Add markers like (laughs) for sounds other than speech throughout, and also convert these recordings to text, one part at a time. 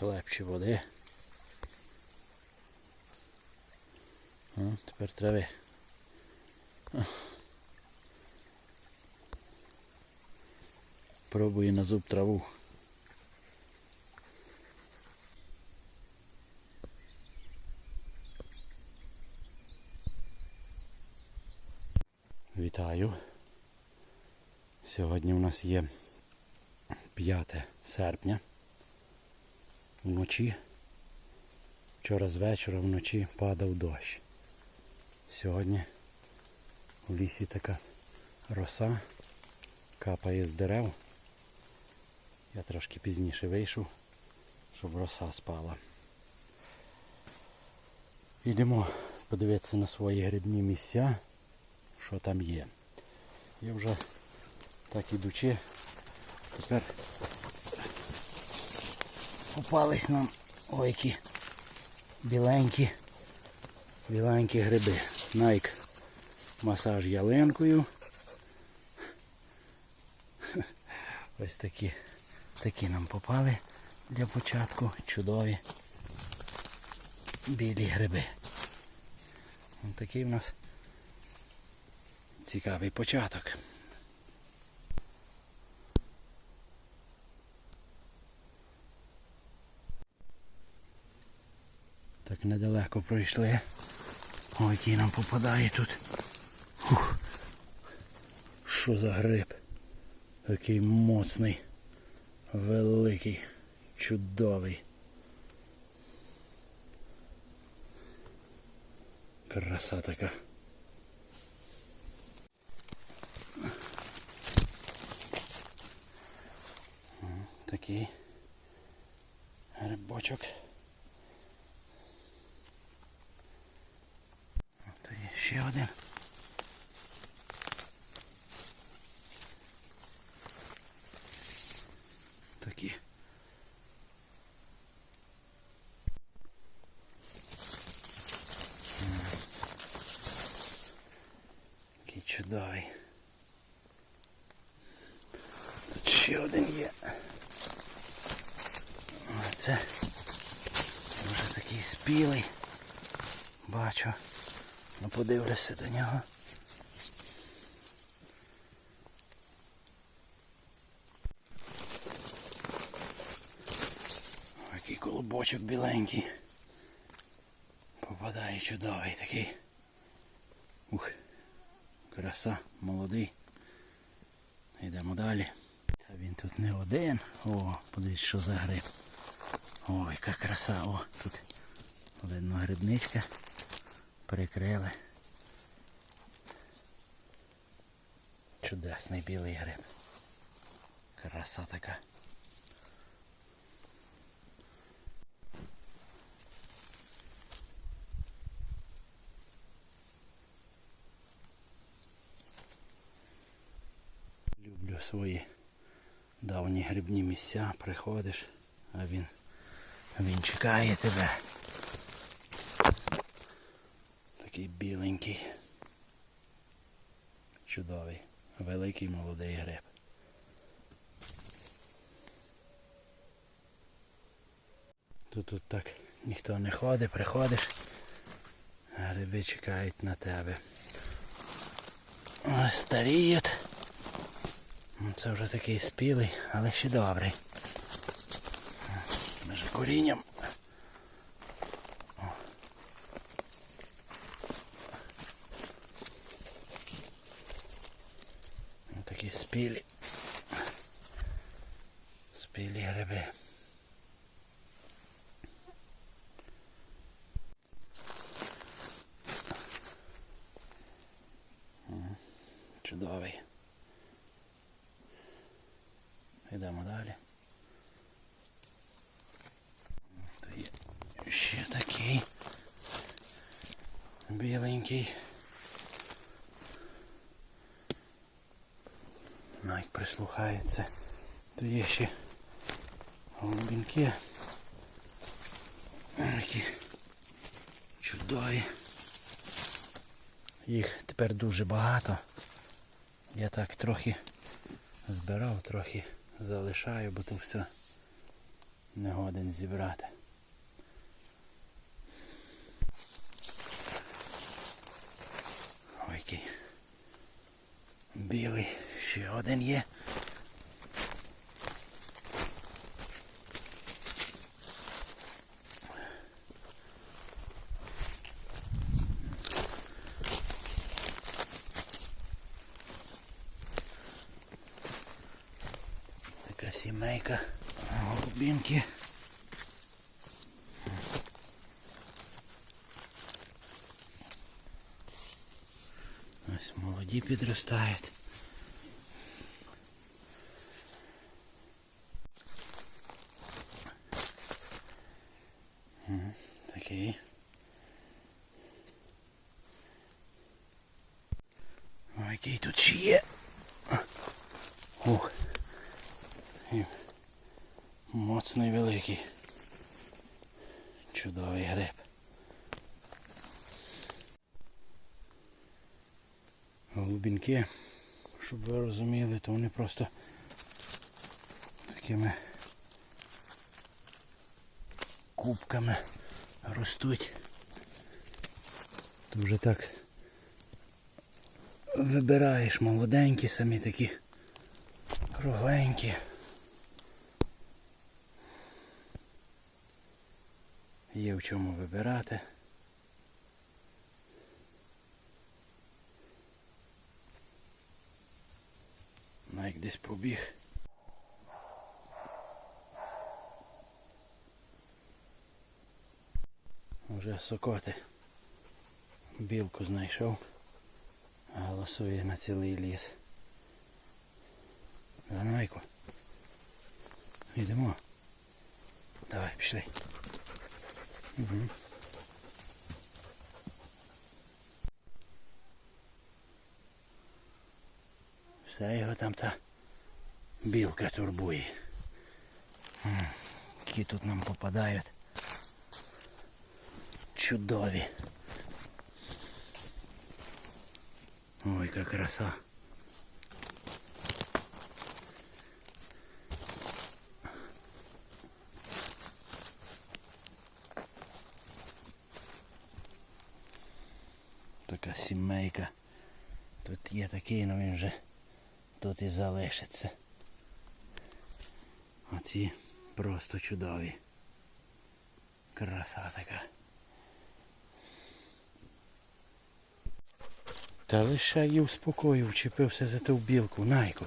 хлебче води. О, тепер трави. О. Пробую на зуб траву. Вітаю. Сьогодні у нас є 5 серпня. Вночі. Вчора з вечора вночі падав дощ. Сьогодні у лісі така роса капає з дерев. Я трошки пізніше вийшов, щоб роса спала. Йдемо подивитися на свої грибні місця, що там є. Я вже так ідучи, тепер попались нам ой які біленькі, біленькі гриби. Найк масаж ялинкою. Ось такі, такі нам попали для початку. Чудові білі гриби. Ось такий у нас цікавий початок. Так недалеко пройшли. Ой, який нам попадає тут. Фух. Що за гриб? Який моцний, великий, чудовий. Краса така. Такий грибочок. То є ще один. Такі. Який чудовий. Тут ще один є. Це вже такий спілий. Бачу. Ну подивлюся до нього. Ой, Який колобочок біленький. Попадає чудовий такий. Ух, краса, молодий. Йдемо далі. Та він тут не один. О, подивіться, що за гриб. Ой, яка краса. О, тут видно грибничка. Прикрили. Чудесний білий гриб. Краса така. Люблю свої давні грибні місця, приходиш, а він, він чекає тебе. Такий біленький. Чудовий. Великий молодий гриб. Тут, тут так ніхто не ходить, приходиш, а гриби чекають на тебе. Ось старіють. Ну, Це вже такий спілий, але ще добрий. Може корінням. Ось такі спілі. Спілі гриби. М, Чудовий. Йдемо далі. То є ще такий біленький. Найк прислухається. То є ще голубінки. Які чудові. Їх тепер дуже багато. Я так трохи збирав, трохи залишаю, бо то все не годен зібрати. Ой, який білий, ще один є. Така сімейка голубінки. Ось молоді підростають. М, Такий. Ой, який тут ще є. Ух. Моцний великий. Чудовий гриб. Голубінки, щоб ви розуміли, то вони просто такими кубками ростуть. Вже так вибираєш молоденькі самі такі кругленькі. Є в чому вибирати. Найк десь побіг. Вже сокоти. Білку знайшов. Голосує на цілий ліс. Да, Найку. Йдемо. Давай, пішли. Угу. Все його там та білка турбує. М, Які тут нам попадають. Чудові. Ой, яка краса. Така сімейка. Тут є такий, ну він вже тут і залишиться. Оці просто чудові. Краса така. Та лише її успокою, вчепився за ту білку, найку.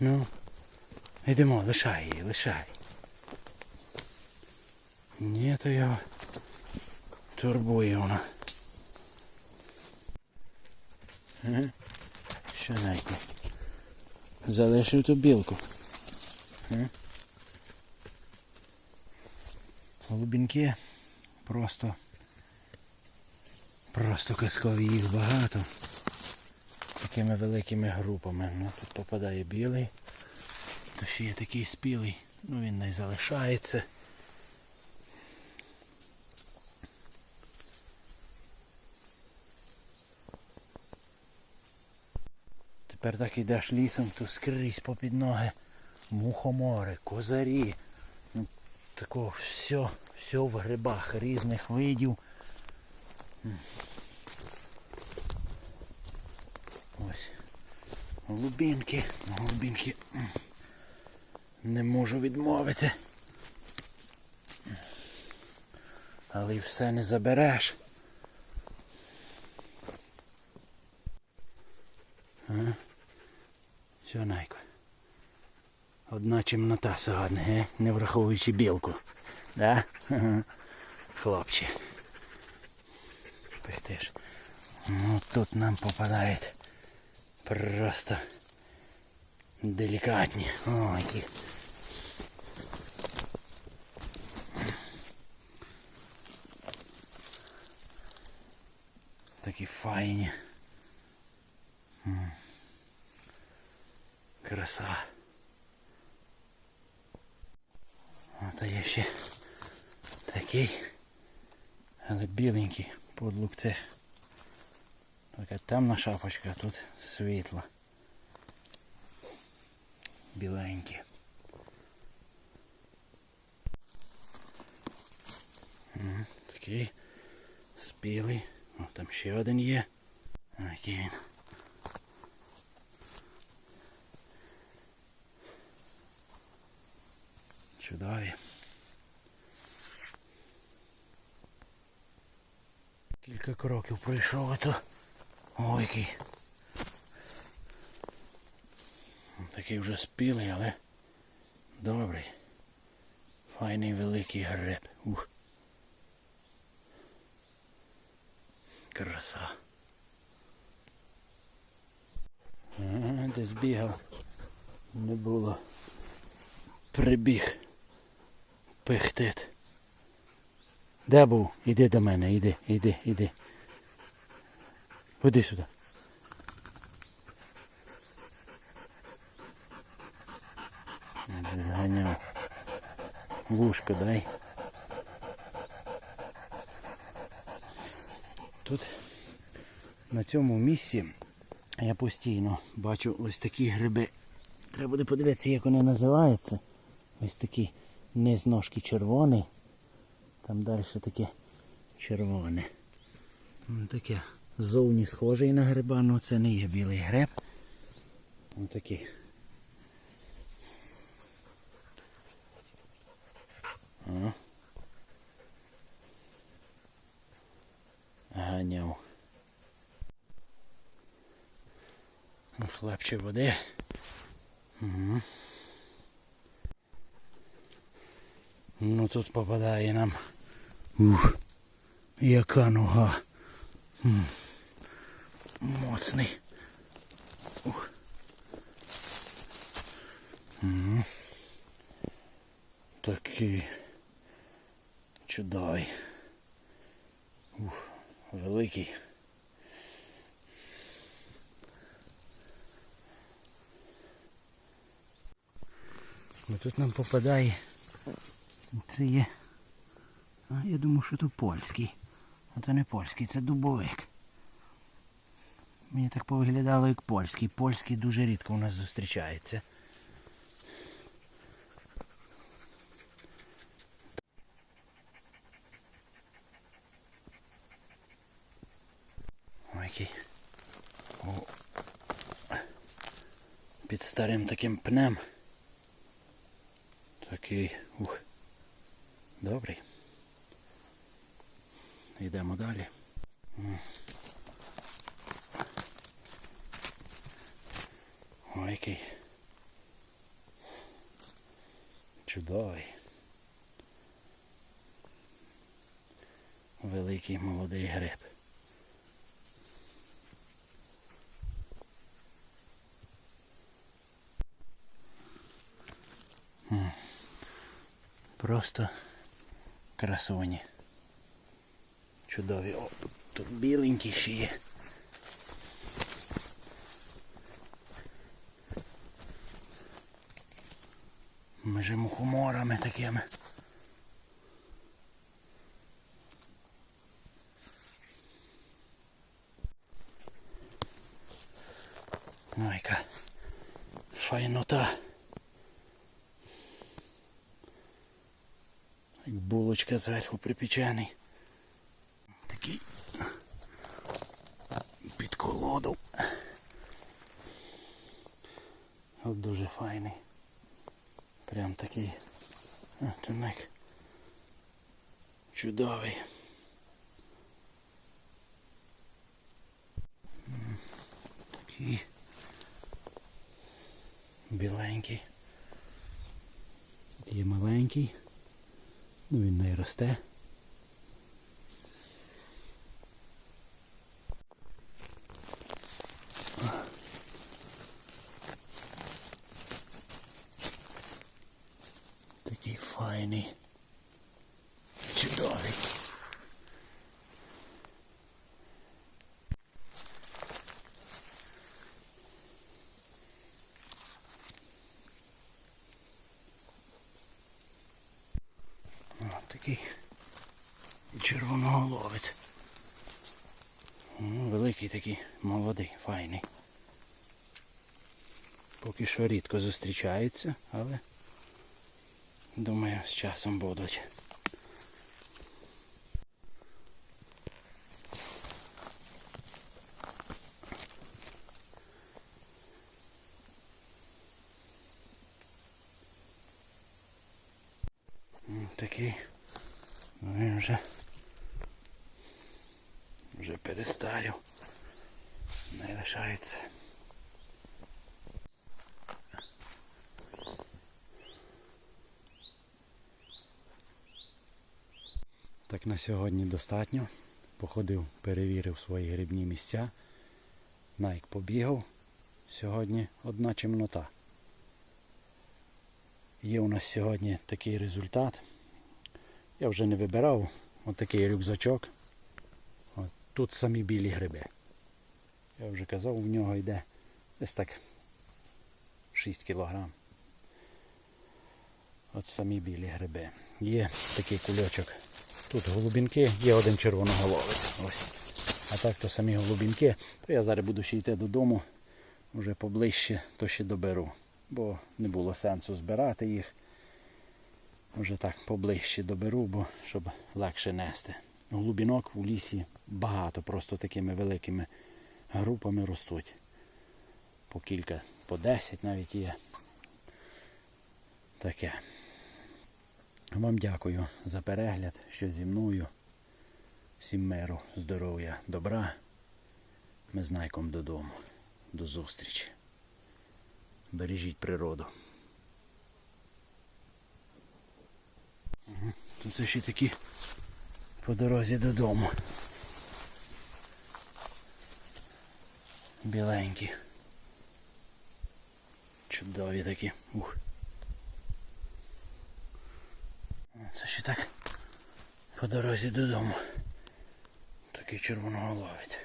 Ну, йдемо, лишай її, лишай. Ні, то його турбує вона. Що найку? Залишив ту білку. Голубінки просто просто казкові їх багато. Такими великими групами. Ну, тут попадає білий. То ще є такий спілий. Ну він не залишається. Тепер так йдеш лісом, то скрізь попід ноги. Мухомори, козарі. Ну, такого все, все в грибах різних видів. Ось. Голубінки, голубінки. Не можу відмовити. Але все не забереш. Ага. Що найко? Одна чимнота сьогодні, ге? не враховуючи білку. Да? Ага. (laughs) Хлопче. Пихтиш. Ну тут нам попадають просто делікатні. О, які. Такі файні. М. Краса. От є ще такий, але біленький подлук цих. Така темна шапочка, а тут світла. Біленькі. Такий спілий. О, там ще один є. А, Який він. Чудові. Кілька кроків пройшов, а то. Ой, який. Такий вже спілий, але добрий. Файний великий греб. Ух. Краса. Ага, десь бігав. Не було. Прибіг. Пихтит. Де був? Іди до мене, іди, іди, іди. Ходи сюди. Зганяв. Вушко дай. Тут на цьому місці я постійно бачу ось такі гриби. Треба буде подивитися, як вони називаються. Ось такі низ ножки червоний. Там далі таке червоне. Таке зовні схожий на гриба, але це не є білий гриб. Ось такий. О. Ганяв. Хлебче води. Угу. Ну тут попадає нам. Ух, яка нога. Моцний. Ух. Такий чудовий. Ух, великий. Тут нам попадає. Це є. А, я думаю, що це польський. А це не польський, це дубовик. Мені так повиглядало як польський. Польський дуже рідко у нас зустрічається. Ой, який. О. Під старим таким пнем. Такий. Ух. Добрий. Йдемо далі. Ой, який. Чудовий. Великий молодий гриб. Просто красуні. Чудові. О, тут біленькі ще є. Межи мухоморами такими. Ну, яка файнота. Як зверху припечений. Такий під колоду. От дуже файний. Прям такий. А, тюник. Чудовий. Такий. Біленький. Є маленький. Ну він не росте. Такий файний. що рідко зустрічаються, але думаю з часом будуть. Такий, ну він вже вже перестарів, не лишається. Так на сьогодні достатньо. Походив, перевірив свої грибні місця. Найк побігав. Сьогодні одна чимнота. Є у нас сьогодні такий результат. Я вже не вибирав отакий рюкзачок. От, тут самі білі гриби. Я вже казав, в нього йде десь так 6 кілограм. От самі білі гриби. Є такий кульочок. Тут голубінки, є один червоноголовець. Ось. А так то самі голубінки, то я зараз буду ще йти додому, вже поближче, то ще доберу. Бо не було сенсу збирати їх. Вже так поближче доберу, бо щоб легше нести. Глубінок у лісі багато, просто такими великими групами ростуть. По кілька, по 10 навіть є. Таке. Вам дякую за перегляд, що зі мною. Всім миру, здоров'я, добра. Ми з Найком додому. До зустрічі. Бережіть природу. Тут ще такі по дорозі додому. Біленькі. Чудові такі. Ух. Це ще так по дорозі додому. Такий червоноголовець.